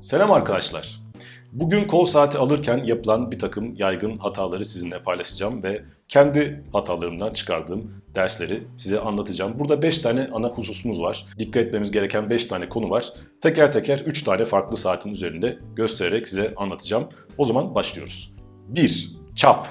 Selam arkadaşlar. Bugün kol saati alırken yapılan bir takım yaygın hataları sizinle paylaşacağım ve kendi hatalarımdan çıkardığım dersleri size anlatacağım. Burada 5 tane ana hususumuz var. Dikkat etmemiz gereken 5 tane konu var. Teker teker 3 tane farklı saatin üzerinde göstererek size anlatacağım. O zaman başlıyoruz. 1. Çap.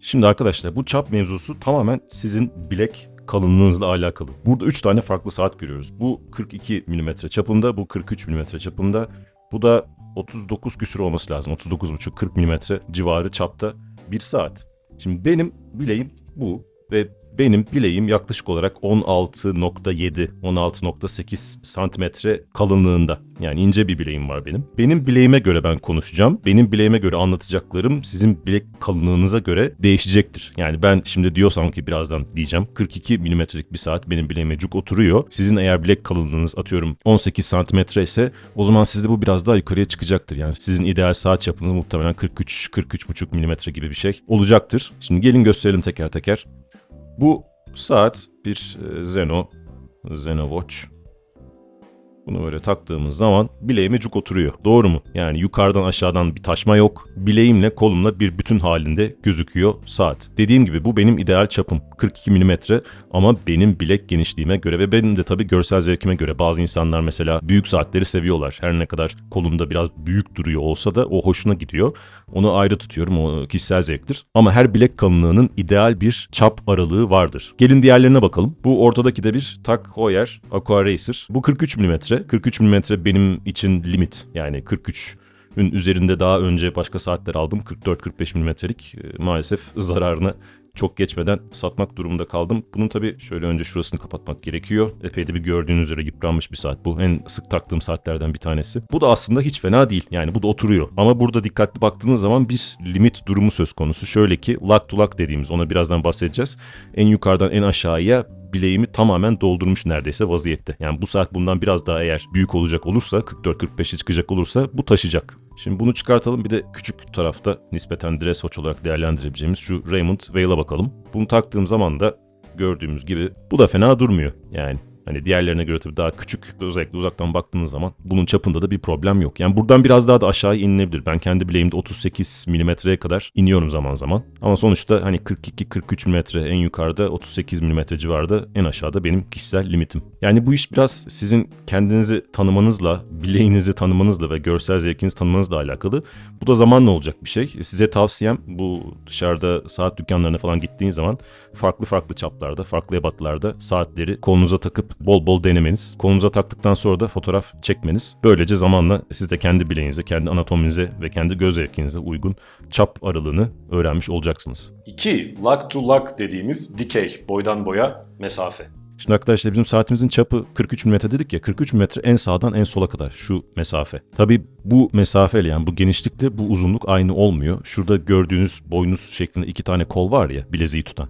Şimdi arkadaşlar bu çap mevzusu tamamen sizin bilek kalınlığınızla alakalı. Burada 3 tane farklı saat görüyoruz. Bu 42 mm çapında, bu 43 mm çapında. Bu da 39 küsur olması lazım. 39,5 40 mm civarı çapta bir saat. Şimdi benim bileğim bu ve benim bileğim yaklaşık olarak 16.7, 16.8 santimetre kalınlığında. Yani ince bir bileğim var benim. Benim bileğime göre ben konuşacağım. Benim bileğime göre anlatacaklarım sizin bilek kalınlığınıza göre değişecektir. Yani ben şimdi diyorsam ki birazdan diyeceğim 42 milimetrelik bir saat benim bileğime cuk oturuyor. Sizin eğer bilek kalınlığınız atıyorum 18 santimetre ise o zaman sizde bu biraz daha yukarıya çıkacaktır. Yani sizin ideal saat çapınız muhtemelen 43-43,5 milimetre gibi bir şey olacaktır. Şimdi gelin gösterelim teker teker. Bu saat bir e, Zeno, Zeno Watch. Bunu böyle taktığımız zaman bileğime cuk oturuyor. Doğru mu? Yani yukarıdan aşağıdan bir taşma yok. Bileğimle kolumla bir bütün halinde gözüküyor saat. Dediğim gibi bu benim ideal çapım. 42 mm ama benim bilek genişliğime göre ve benim de tabii görsel zevkime göre. Bazı insanlar mesela büyük saatleri seviyorlar. Her ne kadar kolumda biraz büyük duruyor olsa da o hoşuna gidiyor. Onu ayrı tutuyorum. O kişisel zevktir. Ama her bilek kalınlığının ideal bir çap aralığı vardır. Gelin diğerlerine bakalım. Bu ortadaki de bir Tak Heuer Aqua Racer. Bu 43 mm. 43 mm benim için limit. Yani 43 ün üzerinde daha önce başka saatler aldım. 44-45 milimetrelik e, maalesef zararına çok geçmeden satmak durumunda kaldım. Bunun tabii şöyle önce şurasını kapatmak gerekiyor. Epey de bir gördüğünüz üzere yıpranmış bir saat bu. En sık taktığım saatlerden bir tanesi. Bu da aslında hiç fena değil. Yani bu da oturuyor. Ama burada dikkatli baktığınız zaman bir limit durumu söz konusu. Şöyle ki lock to lock dediğimiz ona birazdan bahsedeceğiz. En yukarıdan en aşağıya bileğimi tamamen doldurmuş neredeyse vaziyette. Yani bu saat bundan biraz daha eğer büyük olacak olursa 44-45'e çıkacak olursa bu taşıyacak. Şimdi bunu çıkartalım bir de küçük tarafta nispeten dress watch olarak değerlendirebileceğimiz şu Raymond Veil'a bakalım. Bunu taktığım zaman da gördüğümüz gibi bu da fena durmuyor yani. Hani diğerlerine göre tabii daha küçük özellikle uzaktan baktığınız zaman bunun çapında da bir problem yok. Yani buradan biraz daha da aşağı inilebilir. Ben kendi bileğimde 38 milimetreye kadar iniyorum zaman zaman. Ama sonuçta hani 42-43 milimetre en yukarıda 38 milimetre civarında en aşağıda benim kişisel limitim. Yani bu iş biraz sizin kendinizi tanımanızla, bileğinizi tanımanızla ve görsel zevkinizi tanımanızla alakalı. Bu da zamanla olacak bir şey. Size tavsiyem bu dışarıda saat dükkanlarına falan gittiğiniz zaman farklı farklı çaplarda, farklı ebatlarda saatleri kolunuza takıp bol bol denemeniz. Kolunuza taktıktan sonra da fotoğraf çekmeniz. Böylece zamanla siz de kendi bileğinize, kendi anatominize ve kendi göz zevkinize uygun çap aralığını öğrenmiş olacaksınız. 2. Lock to lock dediğimiz dikey, boydan boya mesafe. Şimdi arkadaşlar bizim saatimizin çapı 43 mm dedik ya 43 mm en sağdan en sola kadar şu mesafe. Tabi bu mesafeyle yani bu genişlikle bu uzunluk aynı olmuyor. Şurada gördüğünüz boynuz şeklinde iki tane kol var ya bileziği tutan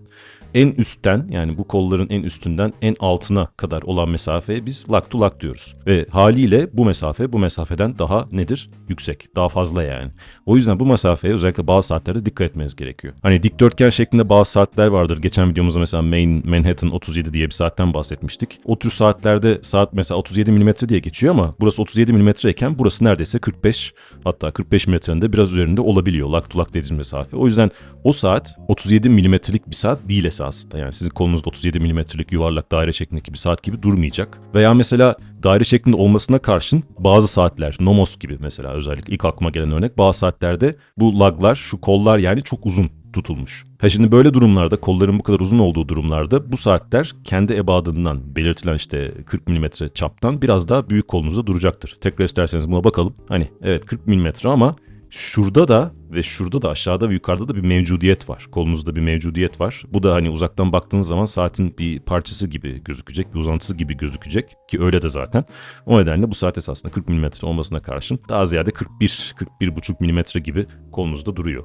en üstten yani bu kolların en üstünden en altına kadar olan mesafeye biz lock to lock diyoruz. Ve haliyle bu mesafe bu mesafeden daha nedir? Yüksek. Daha fazla yani. O yüzden bu mesafeye özellikle bazı saatlerde dikkat etmeniz gerekiyor. Hani dikdörtgen şeklinde bazı saatler vardır. Geçen videomuzda mesela Main Manhattan 37 diye bir saatten bahsetmiştik. O tür saatlerde saat mesela 37 mm diye geçiyor ama burası 37 mm iken burası neredeyse 45 hatta 45 mm'nin de biraz üzerinde olabiliyor. Lock to lock dediğimiz mesafe. O yüzden o saat 37 mm'lik bir saat değil esasında. Yani sizin kolunuzda 37 milimetrelik yuvarlak daire şeklindeki bir saat gibi durmayacak. Veya mesela daire şeklinde olmasına karşın bazı saatler, Nomos gibi mesela özellikle ilk aklıma gelen örnek bazı saatlerde bu laglar, şu kollar yani çok uzun tutulmuş. Ha şimdi böyle durumlarda kolların bu kadar uzun olduğu durumlarda bu saatler kendi ebadından belirtilen işte 40 mm çaptan biraz daha büyük kolunuzda duracaktır. Tekrar isterseniz buna bakalım. Hani evet 40 mm ama Şurada da ve şurada da aşağıda ve yukarıda da bir mevcudiyet var. Kolunuzda bir mevcudiyet var. Bu da hani uzaktan baktığınız zaman saatin bir parçası gibi gözükecek, bir uzantısı gibi gözükecek ki öyle de zaten. O nedenle bu saat esasında 40 mm olmasına karşın daha ziyade 41 41,5 mm gibi kolunuzda duruyor.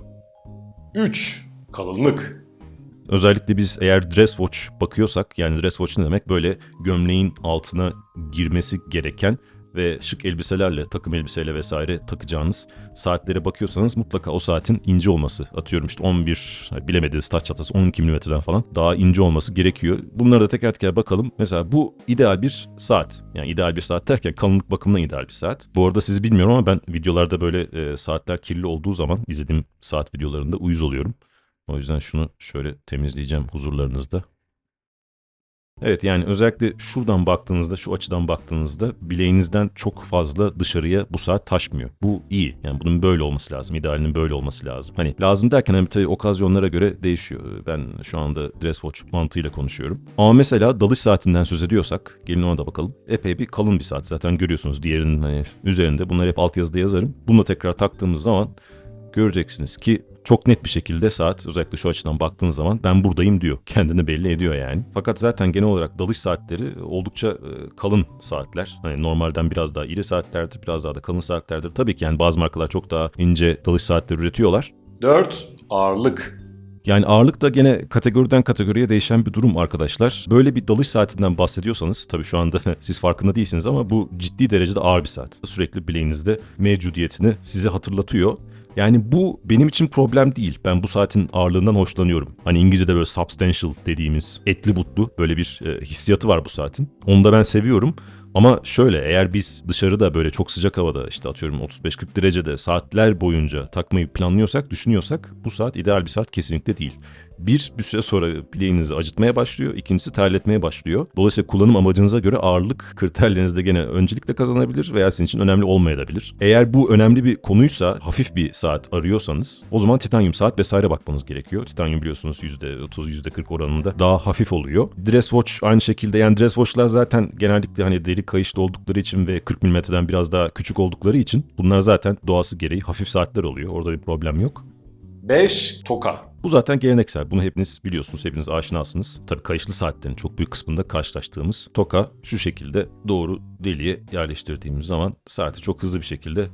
3. Kalınlık. Özellikle biz eğer dress watch bakıyorsak yani dress watch ne demek böyle gömleğin altına girmesi gereken ve şık elbiselerle, takım elbiseyle vesaire takacağınız saatlere bakıyorsanız mutlaka o saatin ince olması. Atıyorum işte 11, bilemediğiniz taç çatası 12 milimetreden falan daha ince olması gerekiyor. Bunlara da teker teker bakalım. Mesela bu ideal bir saat. Yani ideal bir saat derken kalınlık bakımından ideal bir saat. Bu arada sizi bilmiyorum ama ben videolarda böyle e, saatler kirli olduğu zaman izlediğim saat videolarında uyuz oluyorum. O yüzden şunu şöyle temizleyeceğim huzurlarınızda. Evet yani özellikle şuradan baktığınızda, şu açıdan baktığınızda bileğinizden çok fazla dışarıya bu saat taşmıyor. Bu iyi. Yani bunun böyle olması lazım. İdealinin böyle olması lazım. Hani lazım derken hani tabii okazyonlara göre değişiyor. Ben şu anda dress watch mantığıyla konuşuyorum. Ama mesela dalış saatinden söz ediyorsak, gelin ona da bakalım. Epey bir kalın bir saat. Zaten görüyorsunuz diğerinin hani üzerinde. Bunları hep altyazıda yazarım. Bunu tekrar taktığımız zaman göreceksiniz ki çok net bir şekilde saat özellikle şu açıdan baktığınız zaman ben buradayım diyor. Kendini belli ediyor yani. Fakat zaten genel olarak dalış saatleri oldukça e, kalın saatler. Hani normalden biraz daha iri saatlerdir, biraz daha da kalın saatlerdir. Tabii ki yani bazı markalar çok daha ince dalış saatleri üretiyorlar. 4. Ağırlık. Yani ağırlık da gene kategoriden kategoriye değişen bir durum arkadaşlar. Böyle bir dalış saatinden bahsediyorsanız tabii şu anda siz farkında değilsiniz ama bu ciddi derecede ağır bir saat. Sürekli bileğinizde mevcudiyetini size hatırlatıyor. Yani bu benim için problem değil. Ben bu saatin ağırlığından hoşlanıyorum. Hani İngilizce'de böyle substantial dediğimiz etli butlu böyle bir e, hissiyatı var bu saatin. Onu da ben seviyorum. Ama şöyle eğer biz dışarıda böyle çok sıcak havada işte atıyorum 35-40 derecede saatler boyunca takmayı planlıyorsak, düşünüyorsak bu saat ideal bir saat kesinlikle değil. Bir, bir süre sonra bileğinizi acıtmaya başlıyor. İkincisi terletmeye başlıyor. Dolayısıyla kullanım amacınıza göre ağırlık kriterlerinizde gene öncelikle kazanabilir veya sizin için önemli olmayabilir. Eğer bu önemli bir konuysa, hafif bir saat arıyorsanız o zaman titanyum saat vesaire bakmanız gerekiyor. Titanyum biliyorsunuz %30, %40 oranında daha hafif oluyor. Dress watch aynı şekilde yani dress watch'lar zaten genellikle hani deri kayışlı oldukları için ve 40 mm'den biraz daha küçük oldukları için bunlar zaten doğası gereği hafif saatler oluyor. Orada bir problem yok. 5. Toka. Bu zaten geleneksel. Bunu hepiniz biliyorsunuz, hepiniz aşinasınız. Tabii kayışlı saatlerin çok büyük kısmında karşılaştığımız toka şu şekilde doğru deliğe yerleştirdiğimiz zaman saati çok hızlı bir şekilde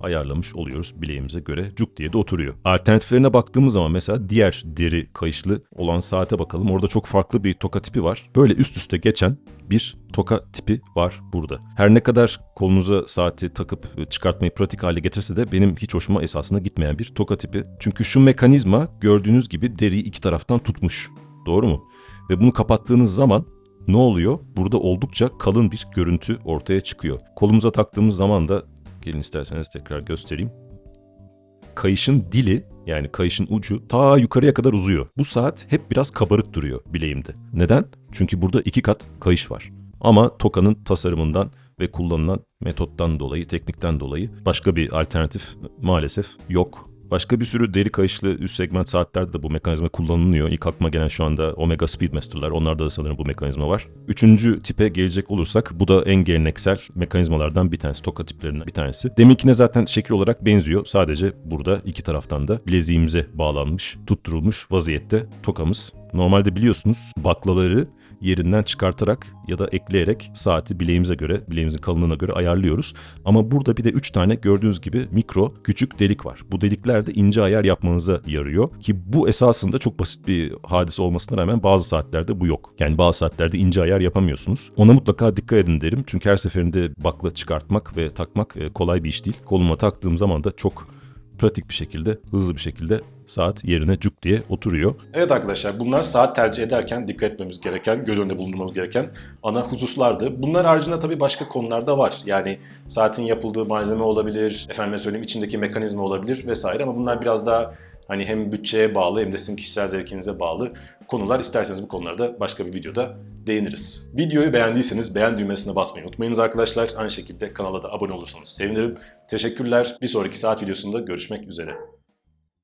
ayarlamış oluyoruz bileğimize göre cuk diye de oturuyor. Alternatiflerine baktığımız zaman mesela diğer deri kayışlı olan saate bakalım. Orada çok farklı bir toka tipi var. Böyle üst üste geçen bir toka tipi var burada. Her ne kadar kolunuza saati takıp çıkartmayı pratik hale getirse de benim hiç hoşuma esasında gitmeyen bir toka tipi. Çünkü şu mekanizma gördüğünüz gibi deriyi iki taraftan tutmuş. Doğru mu? Ve bunu kapattığınız zaman ne oluyor? Burada oldukça kalın bir görüntü ortaya çıkıyor. Kolumuza taktığımız zaman da gelin isterseniz tekrar göstereyim. Kayışın dili yani kayışın ucu ta yukarıya kadar uzuyor. Bu saat hep biraz kabarık duruyor bileğimde. Neden? Çünkü burada iki kat kayış var. Ama Toka'nın tasarımından ve kullanılan metottan dolayı, teknikten dolayı başka bir alternatif maalesef yok. Başka bir sürü deri kayışlı üst segment saatlerde de bu mekanizma kullanılıyor. İlk aklıma gelen şu anda Omega Speedmaster'lar. Onlarda da sanırım bu mekanizma var. Üçüncü tipe gelecek olursak bu da en geleneksel mekanizmalardan bir tanesi. Toka tiplerinden bir tanesi. Deminkine zaten şekil olarak benziyor. Sadece burada iki taraftan da bileziğimize bağlanmış, tutturulmuş vaziyette tokamız. Normalde biliyorsunuz baklaları yerinden çıkartarak ya da ekleyerek saati bileğimize göre, bileğimizin kalınlığına göre ayarlıyoruz. Ama burada bir de 3 tane gördüğünüz gibi mikro küçük delik var. Bu delikler de ince ayar yapmanıza yarıyor ki bu esasında çok basit bir hadise olmasına rağmen bazı saatlerde bu yok. Yani bazı saatlerde ince ayar yapamıyorsunuz. Ona mutlaka dikkat edin derim. Çünkü her seferinde bakla çıkartmak ve takmak e, kolay bir iş değil. Koluma taktığım zaman da çok pratik bir şekilde, hızlı bir şekilde saat yerine cuk diye oturuyor. Evet arkadaşlar bunlar saat tercih ederken dikkat etmemiz gereken, göz önünde bulundurmamız gereken ana hususlardı. Bunlar haricinde tabii başka konular da var. Yani saatin yapıldığı malzeme olabilir, efendime söyleyeyim içindeki mekanizma olabilir vesaire ama bunlar biraz daha hani hem bütçeye bağlı hem de sizin kişisel zevkinize bağlı konular. İsterseniz bu konularda başka bir videoda değiniriz. Videoyu beğendiyseniz beğen düğmesine basmayı unutmayınız arkadaşlar. Aynı şekilde kanala da abone olursanız sevinirim. Teşekkürler. Bir sonraki saat videosunda görüşmek üzere.